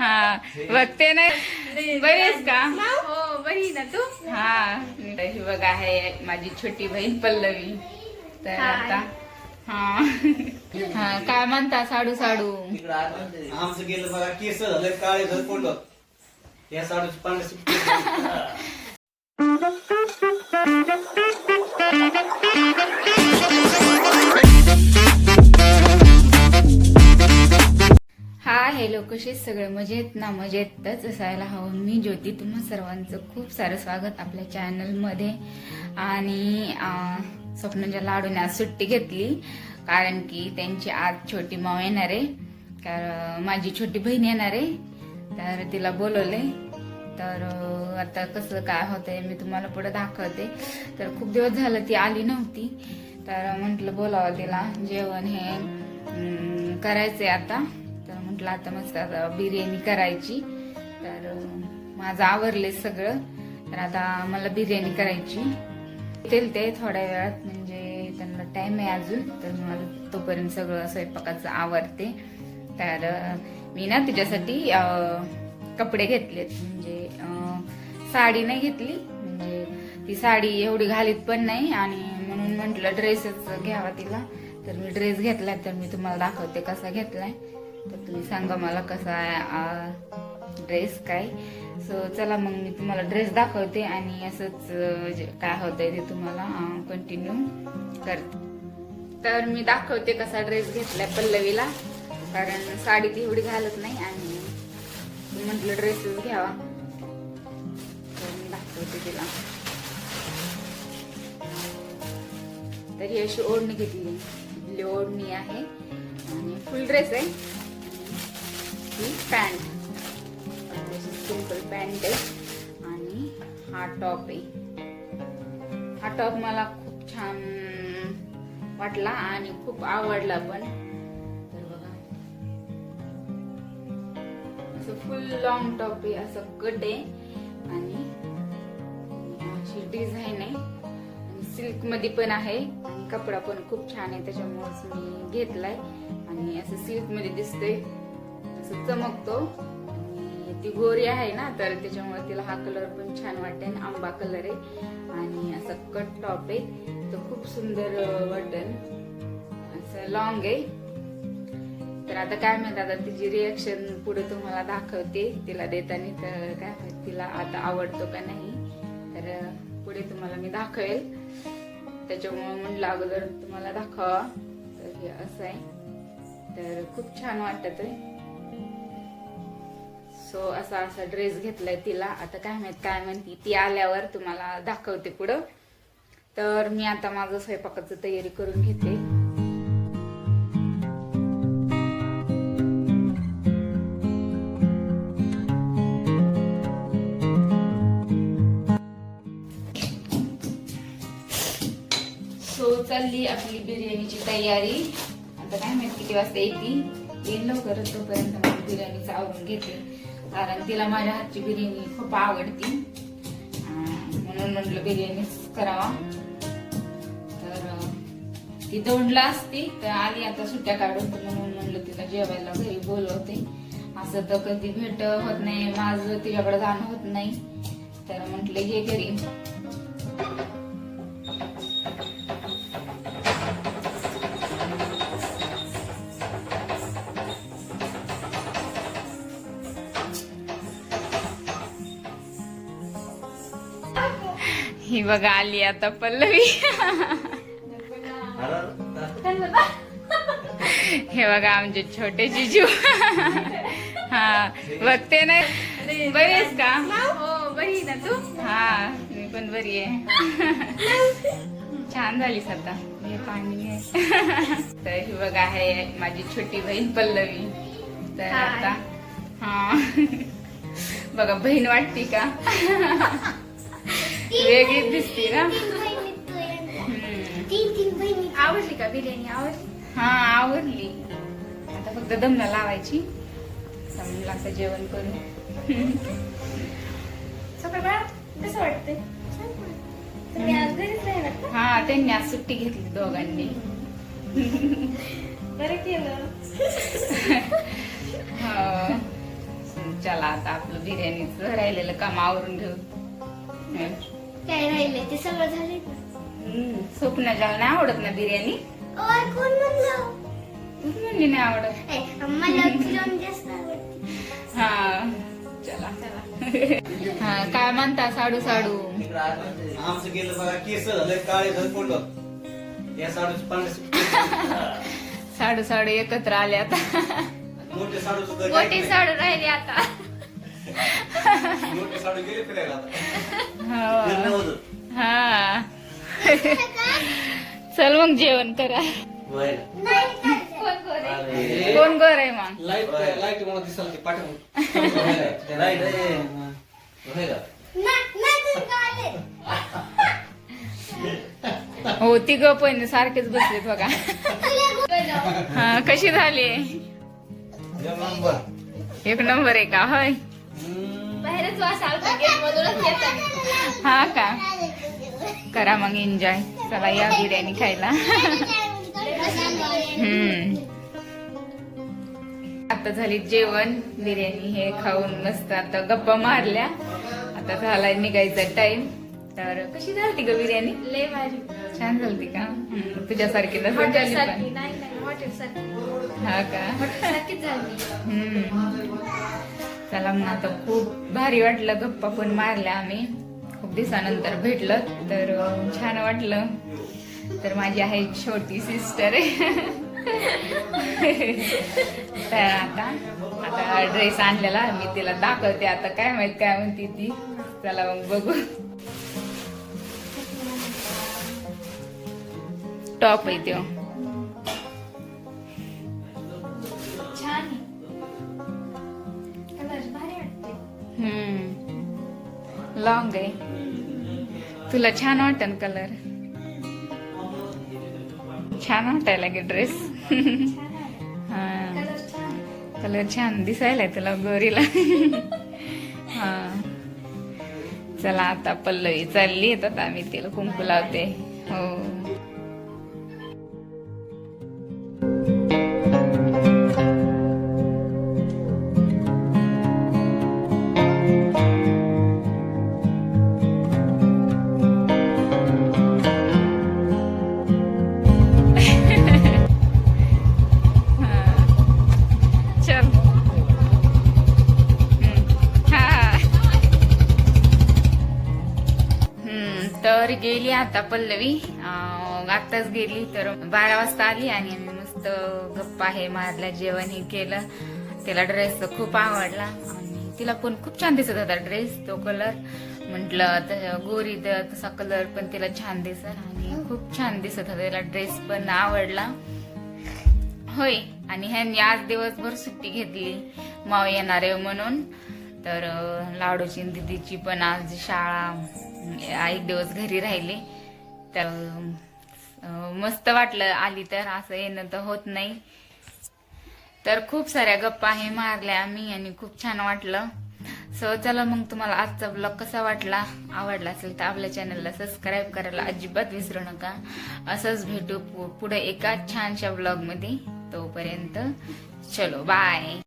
हा बघते ना. बरी आहेस का? हो बरी ना तू? हा ही बघा आहे माझी छोटी बहीण पल्लवी. तर. आता हा. हा काय म्हणता साडू साडू? आमचं गेलं बघा केस झालं काळे झालं पडलं या साडूची पांढरी हा हॅलो कसे सगळे? मजेत ना? मजेतच असायला हवं. मी ज्योती तुम्हा सर्वांचं खूप सारं स्वागत आपल्या चॅनलमध्ये आणि स्वप्नच्या स्वप्नाच्या लाडूने आज सुट्टी घेतली कारण की त्यांची आज छोटी माव येणार आहे. कारण माझी छोटी बहीण येणार आहे. तर तिला बोलवले तर आता कसं काय होतंय मी तुम्हाला पुढे दाखवते. तर खूप दिवस झालं ती आली नव्हती. तर म्हटलं बोलावं तिला. जेवण हे करायचंय आता. म्हटलं आता मस्त आता बिर्याणी करायची. तर माझं आवरले सगळं. तर आता मला बिर्याणी करायची. येतील ते थोड्या वेळात म्हणजे त्यांना टाइम आहे अजून. तर मला तोपर्यंत सगळं स्वयंपाकाचं आवडते तर मी ना तिच्यासाठी कपडे घेतलेत. म्हणजे साडी नाही घेतली. म्हणजे ती साडी एवढी घालीत पण नाही. आणि म्हणून म्हटलं ड्रेसच घ्यावा तिला. तर मी ड्रेस घेतलाय. तर मी तुम्हाला दाखवते कसा घेतलाय. तर तुम्ही सांगा मला कसा आहे ड्रेस काय? सो चला मग मी तुम्हाला ड्रेस दाखवते आणि असंच काय होतंय ते तुम्हाला कंटिन्यू करते. तर मी दाखवते कसा ड्रेस घेतलाय पल्लवीला. कारण साडी ती एवढी घालत नाही आणि म्हटलं ड्रेसच घ्यावा. तर मी दाखवते तिला. तर ही अशी ओढणी घेतली. ओढणी आहे आणि फुल ड्रेस आहे. ही पॅन्ट सिंपल पॅन्ट आहे आणि हा टॉप आहे. हा टॉप मला खूप छान वाटला आणि खूप आवडला पण. तर बघा. असं फुल लॉंग टॉप आहे असं कट आहे. आणि अशी डिझाईन आहे. सिल्कमध्ये पण आहे. आणि कपडा पण खूप छान आहे त्याच्यामुळेच मी घेतलाय. आणि असं सिल्कमध्ये दिसतंय. असं चमकतो. आणि ती गोरी आहे ना तर त्याच्यामुळे तिला हा कलर पण छान वाटते आणि आंबा कलर आहे. आणि असं कट टॉप आहे. तो खूप सुंदर वाटेल असं लॉंग आहे. तर आता काय माहीत आता तिची रिएक्शन पुढे तुम्हाला दाखवते तिला देताना. तर काय माहीत तिला आता आवडतो का नाही. तर पुढे तुम्हाला मी दाखवेल. त्याच्यामुळे म्हणलं अगोदर तुम्हाला दाखवा. तर हे असं आहे. तर खूप छान वाटत आहे सो असा असा ड्रेस घेतलाय तिला. आता काय माहीत काय म्हणती. ती आल्यावर तुम्हाला दाखवते पुढं. तर मी आता माझं स्वयंपाकाचं तयारी करून घेते. सो चालली आपली बिर्याणीची तयारी. आता काय माहीत किती वाजता येते. येईल लवकर तोपर्यंत मी बिर्याणीचं आवरून घेते. कारण तिला माझ्या हातची बिर्याणी खूप आवडती. म्हणून म्हटलं बिर्याणीच करावा. तर ती दोंडला असती तर आली आता सुट्ट्या काढून तर म्हणून म्हणलं तिला जेवायला घरी बोलवते. असं तर कधी भेट होत नाही माझं तिच्याकडे जाणं होत नाही. तर म्हटलं ये घरी. बघा आली आता पल्लवी. हे बघा आमचे छोटे जिजू. हा बघते ना. बरी आहेस का? हो बरी ना तू? हा मी पण बरी आहे. छान झालीस आता. हे पाणी आहे. तर ही बघा आहे माझी छोटी बहीण पल्लवी. तर. आता हा. बघा बहीण वाटती का? वेगळीच दिसती ना. आवडली का बिर्याणी? आवडली? हा आवडली. आता फक्त दमला लावायची. समजलं आता जेवण करू सकाळ बाळा कसं वाटतंय? तुम्ही आज घरीच राहिलात का? हा त्यांनी आज सुट्टी घेतली दोघांनी. बरं केलं. हो. चला आता आपलं बिर्याणीचं राहिलेलं काम आवरून घेऊ. काय राहिले ते सगळं झाले नाही आवडत ना बिर्याणी? ओय कोण म्हणलं? तूच म्हणली नाही आवडत. ए, मला जास्त आवडते. हा चला. चला हा काय म्हणता साडू साडू? आमचं गेलं बघा केस झाले काळे झाले पडलं या साडूची पांढरे साडू साडू एकत्र आले आता. मोठे साडू सुद्धा काय मोठी? साडू राहिली आता. हा. हा चल मग जेवण करा. कोण गोर आहे मग लाइट लाइट मला दिसाल ते पाठवून? हो तिघ पण सारखेच बसलेत बघा हा कशी झाली एक नंबर. एक नंबर आहे का होय बाहेरच वास आलता गेट मधूनच येतात हा का? करा मग एन्जॉय. चला या बिर्याणी खायला. हम्म. आता झाली जेवण. बिर्याणी हे खाऊन मस्त आता गप्पा मारल्या. आता झालाय निघायचा टाइम तर कशी झालती ग बिर्याणी? लय भारी. छान झालती का? तुझ्यासारखी नसेल झाली हा का? झाली. हम्म. चला मग आता खूप भारी वाटलं गप्पा पण मारल्या आम्ही. खूप दिवसानंतर भेटलं तर छान वाटलं. तर माझी आहे छोटी सिस्टर आहे. तर आता आता ड्रेस आणलेला मी तिला दाखवते आता काय माहीत काय म्हणते ती. चला मग बघू. टॉप आहे तो. तुला छान वाटन कलर. छान वाटायला गे ड्रेस हा. कलर छान दिसायलाय दिसायला तुला गोरीला. हा. चला आता पल्लवी चालली आता आम्ही तिला कुंकू लावते. हो. आता पल्लवी. आत्ताच गेली तर बारा वाजता आली आणि मस्त गप्पा हे मारला जेवण हे केलं. तिला ड्रेस खूप आवडला आणि तिला पण खूप छान दिसत होता ड्रेस तो कलर म्हटलं गोरी तर तसा कलर पण तिला छान दिसत आणि खूप छान दिसत होता. तिला ड्रेस पण आवडला. होय आणि ह्यांनी आज दिवसभर सुट्टी घेतली. माव येणार आहे म्हणून. तर लाडूची दीदीची दिदीची पण आज शाळा. एक दिवस घरी राहिले. तर मस्त वाटलं आली तर असं येणं तर होत नाही. तर खूप साऱ्या गप्पा हे मारल्या आम्ही आणि खूप छान वाटलं. सो चला मग तुम्हाला आजचा ब्लॉग कसा वाटला? आवडला असेल तर आपल्या चॅनलला सबस्क्राईब करायला अजिबात विसरू नका. असंच भेटू पुढे एका छानशा ब्लॉगमध्ये. तोपर्यंत चलो बाय